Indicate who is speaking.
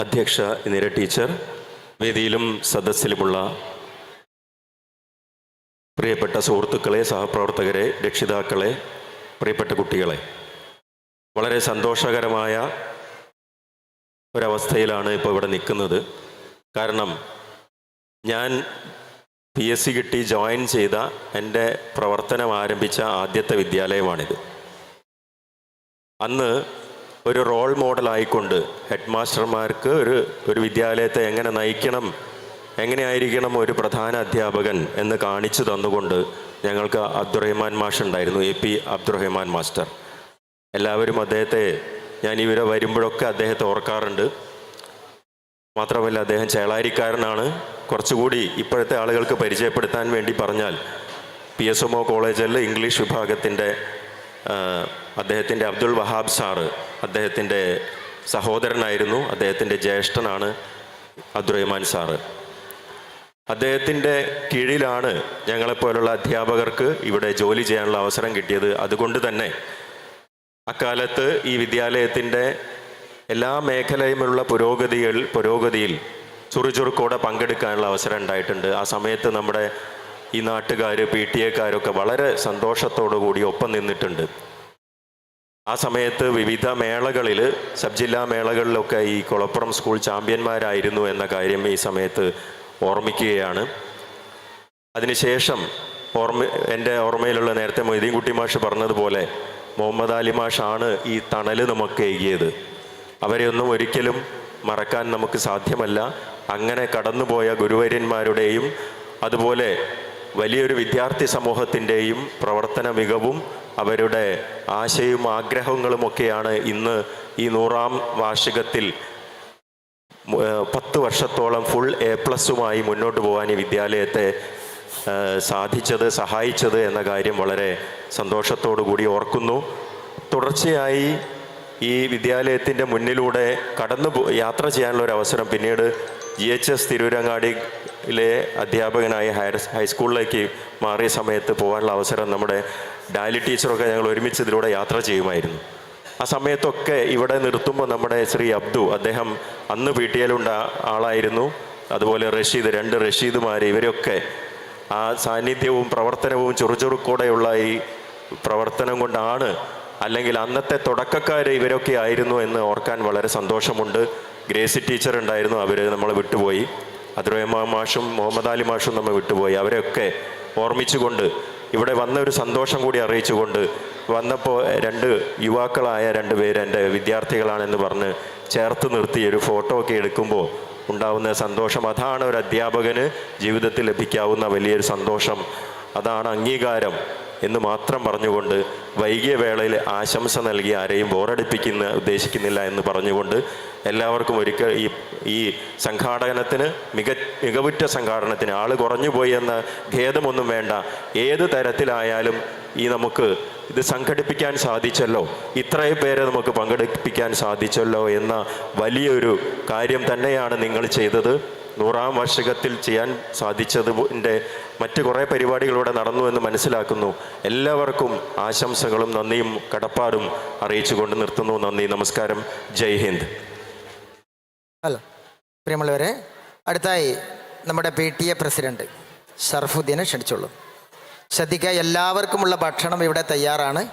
Speaker 1: അധ്യക്ഷ ഇന്ദിര ടീച്ചർ വേദിയിലും സദസ്സിലുമുള്ള പ്രിയപ്പെട്ട സുഹൃത്തുക്കളെ സഹപ്രവർത്തകരെ രക്ഷിതാക്കളെ പ്രിയപ്പെട്ട കുട്ടികളെ. വളരെ സന്തോഷകരമായ ഒരവസ്ഥയിലാണ് ഇപ്പോൾ ഇവിടെ നിൽക്കുന്നത്. കാരണം ഞാൻ പി എസ് സി കിട്ടി ജോയിൻ ചെയ്ത എന്റെ പ്രവർത്തനം ആരംഭിച്ച ആദ്യത്തെ വിദ്യാലയമാണിത്. അന്ന് ഒരു റോൾ മോഡലായിക്കൊണ്ട് ഹെഡ് മാസ്റ്റർമാർക്ക് ഒരു ഒരു വിദ്യാലയത്തെ എങ്ങനെ നയിക്കണം എങ്ങനെയായിരിക്കണം ഒരു പ്രധാന അധ്യാപകൻ എന്ന് കാണിച്ചു തന്നുകൊണ്ട് ഞങ്ങൾക്ക് അബ്ദുറഹ്മാൻ മാഷ് ഉണ്ടായിരുന്നു എ പി അബ്ദുറഹ്മാൻ മാസ്റ്റർ. എല്ലാവരും അദ്ദേഹത്തെ ഞാൻ ഇവരെ വരുമ്പോഴൊക്കെ അദ്ദേഹത്തെ ഓർക്കാറുണ്ട്. മാത്രമല്ല അദ്ദേഹം ചേളാരിക്കാരനാണ്. കുറച്ചുകൂടി ഇപ്പോഴത്തെ ആളുകൾക്ക് പരിചയപ്പെടുത്താൻ വേണ്ടി പറഞ്ഞാൽ പി എസ് എം ഒ കോളേജിൽ ഇംഗ്ലീഷ് വിഭാഗത്തിന്റെ അദ്ദേഹത്തിന്റെ അബ്ദുൾ വഹാബ് സാറ് അദ്ദേഹത്തിന്റെ സഹോദരനായിരുന്നു. അദ്ദേഹത്തിന്റെ ജ്യേഷ്ഠനാണ് അബ്ദുറഹ്മാൻ സാറ്. അദ്ദേഹത്തിന്റെ കീഴിലാണ് ഞങ്ങളെപ്പോലുള്ള അധ്യാപകർക്ക് ഇവിടെ ജോലി ചെയ്യാനുള്ള അവസരം കിട്ടിയത്. അതുകൊണ്ട് തന്നെ അക്കാലത്ത് ഈ വിദ്യാലയത്തിന്റെ എല്ലാ മേഖലയുമുള്ള പുരോഗതികൾ പുരോഗതിയിൽ ചുറുചുറുക്കോടെ പങ്കെടുക്കാനുള്ള അവസരം ഉണ്ടായിട്ടുണ്ട്. ആ സമയത്ത് നമ്മുടെ ഈ നാട്ടുകാർ പി ടി എക്കാരൊക്കെ വളരെ സന്തോഷത്തോടു കൂടി ഒപ്പം നിന്നിട്ടുണ്ട്. ആ സമയത്ത് വിവിധ മേളകളിൽ സബ് ജില്ലാ മേളകളിലൊക്കെ ഈ കുളപ്പുറം സ്കൂൾ ചാമ്പ്യന്മാരായിരുന്നു എന്ന കാര്യം ഈ സമയത്ത് ഓർമ്മിക്കുകയാണ്. അതിനുശേഷം ഓർമ്മ എന്റെ ഓർമ്മയിലുള്ള നേരത്തെ മൊയ്തീൻ കുട്ടി മാഷ് പറഞ്ഞതുപോലെ മുഹമ്മദ് അലി മാഷാണ് ഈ തണൽ നമുക്ക് ഏകിയത്. അവരെയൊന്നും ഒരിക്കലും മറക്കാൻ നമുക്ക് സാധ്യമല്ല. അങ്ങനെ കടന്നുപോയ ഗുരുവര്യന്മാരുടെയും അതുപോലെ വലിയൊരു വിദ്യാർത്ഥി സമൂഹത്തിന്റെയും പ്രവർത്തന മികവും അവരുടെ ആശയവും ആഗ്രഹങ്ങളുമൊക്കെയാണ് ഇന്ന് ഈ നൂറാം വാർഷികത്തിൽ പത്ത് വർഷത്തോളം ഫുൾ എ പ്ലസുമായി മുന്നോട്ട് പോകാൻ ഈ വിദ്യാലയത്തെ സാധിച്ചത് സഹായിച്ചത് എന്ന കാര്യം വളരെ സന്തോഷത്തോടു കൂടി ഓർക്കുന്നു. തുടർച്ചയായി ഈ വിദ്യാലയത്തിന്റെ മുന്നിലൂടെ കടന്നു യാത്ര ചെയ്യാനുള്ള ഒരു അവസരം പിന്നീട് ജി എച്ച് എസ് തിരൂരങ്ങാടിയിലെ അധ്യാപകനായി ഹയർ ഹൈസ്കൂളിലേക്ക് മാറിയ സമയത്ത് പോകാനുള്ള അവസരം നമ്മുടെ ഡാലി ടീച്ചറൊക്കെ ഞങ്ങൾ ഒരുമിച്ച് ഇതിലൂടെ യാത്ര ചെയ്യുമായിരുന്നു. ആ സമയത്തൊക്കെ ഇവിടെ നിർത്തുമ്പോൾ നമ്മുടെ ശ്രീ അബ്ദു അദ്ദേഹം അന്ന് പി ടി എല്ലുണ്ട ആളായിരുന്നു. അതുപോലെ റഷീദ് രണ്ട് റഷീദുമാർ ഇവരൊക്കെ ആ സാന്നിധ്യവും പ്രവർത്തനവും ചുറുചുറുക്കോടെയുള്ള ഈ പ്രവർത്തനം കൊണ്ടാണ് അല്ലെങ്കിൽ അന്നത്തെ തുടക്കക്കാർ ഇവരൊക്കെ ആയിരുന്നു എന്ന് ഓർക്കാൻ വളരെ സന്തോഷമുണ്ട്. ഗ്രേസി ടീച്ചർ ഉണ്ടായിരുന്നു അവർ നമ്മളെ വിട്ടുപോയി. അതുറഹ്മാൻ മാഷും മുഹമ്മദ് അലി മാഷും നമ്മൾ വിട്ടുപോയി. അവരെയൊക്കെ ഓർമ്മിച്ചുകൊണ്ട് ഇവിടെ വന്ന ഒരു സന്തോഷം കൂടി അറിയിച്ചുകൊണ്ട് വന്നപ്പോൾ രണ്ട് യുവാക്കളായ രണ്ട് പേര് എന്റെ വിദ്യാർത്ഥികളാണെന്ന് പറഞ്ഞ് ചേർത്ത് നിർത്തി ഒരു ഫോട്ടോ ഒക്കെ എടുക്കുമ്പോൾ ഉണ്ടാവുന്ന സന്തോഷം. അതാണ് ഒരു അധ്യാപകന് ജീവിതത്തിൽ ലഭിക്കാവുന്ന വലിയൊരു സന്തോഷം. അതാണ് അംഗീകാരം. എന്ന് മാത്രം പറഞ്ഞുകൊണ്ട് വൈകിയ വേളയിൽ ആശംസ നൽകി ആരെയും ബോറടിപ്പിക്കുന്ന ഉദ്ദേശിക്കുന്നില്ല എന്ന് പറഞ്ഞുകൊണ്ട് എല്ലാവർക്കും ഒരിക്കൽ ഈ ഈ സംഘാടനത്തിന് മിക മികവുറ്റ സംഘാടനത്തിന് ആൾ കുറഞ്ഞുപോയി എന്ന ഖേദമൊന്നും വേണ്ട. ഏത് തരത്തിലായാലും ഈ നമുക്ക് ഇത് സംഘടിപ്പിക്കാൻ സാധിച്ചല്ലോ. ഇത്രയും പേരെ നമുക്ക് പങ്കെടുപ്പിക്കാൻ സാധിച്ചല്ലോ എന്ന വലിയൊരു കാര്യം തന്നെയാണ് നിങ്ങൾ ചെയ്തത്. നൂറാം വാർഷികത്തിൽ ചെയ്യാൻ സാധിച്ചതിന്റെ മറ്റ് കുറേ പരിപാടികളിവിടെ നടന്നു എന്ന് മനസ്സിലാക്കുന്നു. എല്ലാവർക്കും ആശംസകളും നന്ദിയും കടപ്പാടും അറിയിച്ചുകൊണ്ട് നിർത്തുന്നു. നന്ദി നമസ്കാരം. ജയ് ഹിന്ദ്.
Speaker 2: ഹലോ. പ്രിയമുള്ളവരെ അടുത്തായി നമ്മുടെ പി ടി എ പ്രസിഡന്റ് ഷർഫുദ്ദീനെ ക്ഷണിച്ചോളൂ ശ്രദ്ധിക്കുക എല്ലാവർക്കുമുള്ള ഭക്ഷണം ഇവിടെ തയ്യാറാണ്.